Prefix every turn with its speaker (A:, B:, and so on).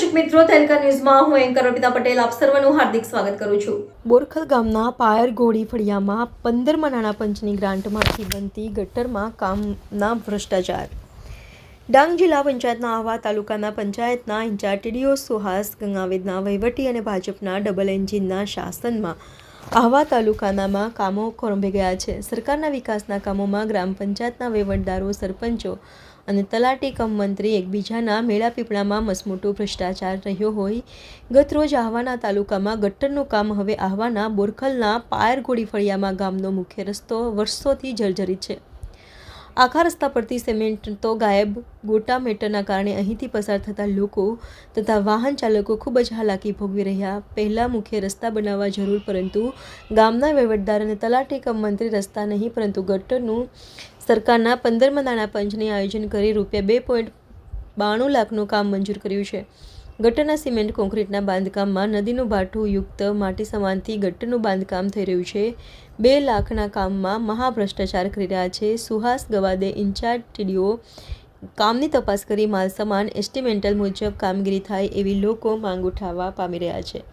A: સુરત તેલકા ન્યૂઝમાં હું એન્કર અર્પિતા પટેલ આપ સર્વનું હાર્દિક સ્વાગત કરું છું. બોરખલ ગામના પાયર ઘોડી ફળિયામાં પંદરમાં નાણાં પંચની ગ્રાન્ટમાંથી બનતી ગટરમાં કામના ભ્રષ્ટાચાર. ડાંગ જિલ્લા પંચાયતના આહવા તાલુકાના પંચાયતના ઇન્ચાર્જ ટીડીઓ સુહાસ ગંગાવેદના વહીવટી અને ભાજપના ડબલ એન્જિનના શાસનમાં આહવા તાલુકાનામાં કામો ખોરંભી ગયા છે. સરકારના વિકાસના કામોમાં ગ્રામ પંચાયતના વહીવટદારો, સરપંચો અને તલાટી કમ મંત્રી એકબીજાના મેળા પીપળામાં મસમોટો ભ્રષ્ટાચાર રહ્યો હોય. ગત રોજ આહવાના તાલુકામાં ગટ્ટરનું કામ હવે આહવાના બોરખલના પાયર ગોળી ફળિયામાં ગામનો મુખ્ય રસ્તો વર્ષોથી જર્જરિત છે. આખા રસ્તા પરથી સિમેન્ટ તો ગાયબ. ગોટા મેટરના કારણે અહીંથી પસાર થતા લોકો તથા વાહન ચાલકો ખૂબ જ હાલાકી ભોગવી રહ્યા. પહેલાં મુખ્ય રસ્તા બનાવવા જરૂર, પરંતુ ગામના વહીવટદાર અને તલાટી કમ મંત્રી રસ્તા નહીં, પરંતુ ગટરનું સરકારના પંદરમાં નાણાં પંચને આયોજન કરી રૂપિયા બે પોઈન્ટ બાણું લાખનું કામ મંજૂર કર્યું છે. ગટરના સિમેન્ટ કોન્ક્રીટના બાંધકામમાં નદીનું ભાઠું યુક્ત માટી સમાનથી ગટરનું બાંધકામ થઈ રહ્યું છે. બે લાખના કામમાં મહાભ્રષ્ટાચાર કરી રહ્યા છે. સુહાસ ગવાદે ઇન્ચાર્જ ટીડીઓ કામની તપાસ કરી માલસામાન એસ્ટિમેન્ટલ મુજબ કામગીરી થાય એવી લોકો માંગ ઉઠાવવા પામી રહ્યા છે.